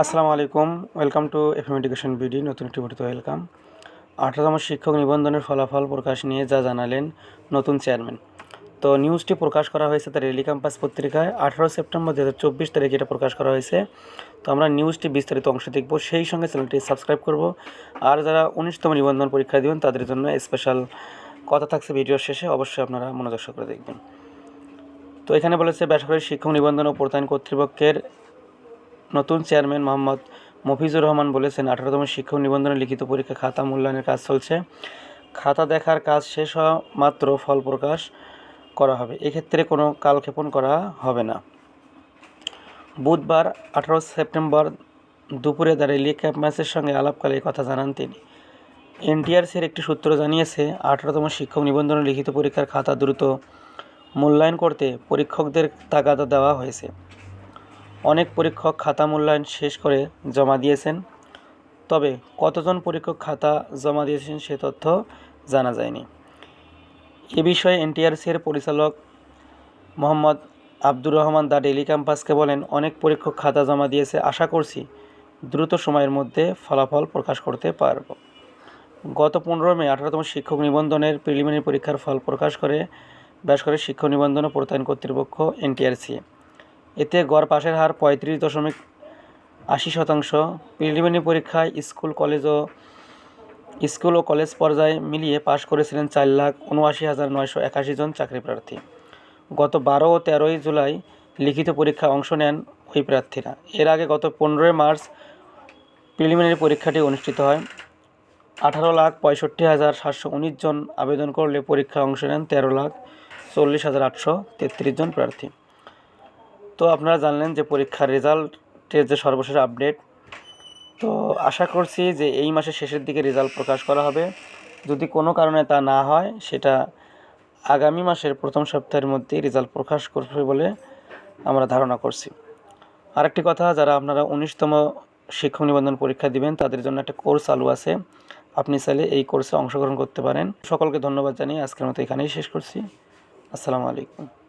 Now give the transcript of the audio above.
আসসালামু আলাইকুম, welcome to FM education BD, নতুন একটি ভিডিওতে ওয়েলকাম। আঠারোতম শিক্ষক নিবন্ধনের ফলাফল প্রকাশ নিয়ে যা জানালেন নতুন চেয়ারম্যান। তো নিউজটি প্রকাশ করা হয়েছে তার রেলি ক্যাম্পাস পত্রিকায়, আঠারো সেপ্টেম্বর দু হাজার চব্বিশ তারিখে এটা প্রকাশ করা হয়েছে। তো আমরা নিউজটি বিস্তারিত অংশ দেখব, সেই সঙ্গে চ্যানেলটি সাবস্ক্রাইব করব। আর যারা উনিশতম নিবন্ধন পরীক্ষা দেবেন, তাদের জন্য স্পেশাল কথা থাকছে ভিডিওর শেষে, অবশ্যই আপনারা মনোযোগ করে দেখবেন। তো এখানে বলেছে, বেসরকারি শিক্ষক নিবন্ধন ও প্রত্যয়ন কর্তৃপক্ষের নতুন চেয়ারম্যান মোহাম্মদ মফিজুর রহমান বলেছেন, আঠারোতম শিক্ষক নিবন্ধনের লিখিত পরীক্ষা খাতা মূল্যায়নের কাজ চলছে। খাতা দেখার কাজ শেষ হওয়া মাত্র ফল প্রকাশ করা হবে। এক্ষেত্রে কোনো কালক্ষেপণ করা হবে না। বুধবার, আঠারো সেপ্টেম্বর দুপুরে দ্য রেলি ম্যাচের সঙ্গে আলাপকালে কথা জানান তিনি। এনটিআরসির একটি সূত্র জানিয়েছে, আঠারোতম শিক্ষক নিবন্ধনের লিখিত পরীক্ষার খাতা দ্রুত মূল্যায়ন করতে পরীক্ষকদের তাগাদা দেওয়া হয়েছে। অনেক পরীক্ষক খাতা মূল্যায়ন শেষ করে জমা দিয়েছেন। তবে কতজন পরীক্ষক খাতা জমা দিয়েছেন সে তথ্য জানা যায়নি। এ বিষয়ে এনটিআরসির পরিচালক মোহাম্মদ আব্দুর রহমান দা ডেলি ক্যাম্পাসকে বলেন, অনেক পরীক্ষক খাতা জমা দিয়েছে, আশা করছি দ্রুত সময়ের মধ্যে ফলাফল প্রকাশ করতে পারব। গত পনেরো মে আঠারোতম শিক্ষক নিবন্ধনের প্রিলিমিনারি পরীক্ষার ফল প্রকাশ করে, ব্যাস করে শিক্ষক নিবন্ধন ও প্রত্যয়ন কর্তৃপক্ষ এনটিআরসি এতে গড় পাশের হার পঁয়ত্রিশ দশমিক আশি শতাংশ। প্রিলিমিনারি পরীক্ষায় স্কুল, কলেজ ও স্কুল ও কলেজ পর্যায়ে মিলিয়ে পাশ করেছিলেন চার লাখ উনআশি হাজার নয়শো একাশি জন চাকরি প্রার্থী। গত বারো ও তেরোই জুলাই লিখিত পরীক্ষায় অংশ নেন ওই প্রার্থীরা। এর আগে গত পনেরোই মার্চ প্রিলিমিনারি পরীক্ষাটি অনুষ্ঠিত হয়। আঠারো লাখ পঁয়ষট্টি হাজার সাতশো উনিশ জন আবেদন করলে পরীক্ষায় অংশ নেন তেরো লাখ চল্লিশ হাজার আটশো তেত্রিশ জন প্রার্থী। তো আপনারা জানলেন যে পরীক্ষার রেজাল্টের যে সর্বশেষ আপডেট, তো আশা করছি যে এই মাসের শেষের দিকে রেজাল্ট প্রকাশ করা হবে। যদি কোনো কারণে তা না হয়, সেটা আগামী মাসের প্রথম সপ্তাহের মধ্যেই রেজাল্ট প্রকাশ করবে বলে আমরা ধারণা করছি। আরেকটি কথা, যারা আপনারা উনিশতম শিক্ষক নিবন্ধন পরীক্ষা দিবেন, তাদের জন্য একটা কোর্স চালু আছে। আপনি চাইলে এই কোর্সে অংশগ্রহণ করতে পারেন। সকলকে ধন্যবাদ জানিয়ে আজকের মতো এখানেই শেষ করছি। আসসালামু আলাইকুম।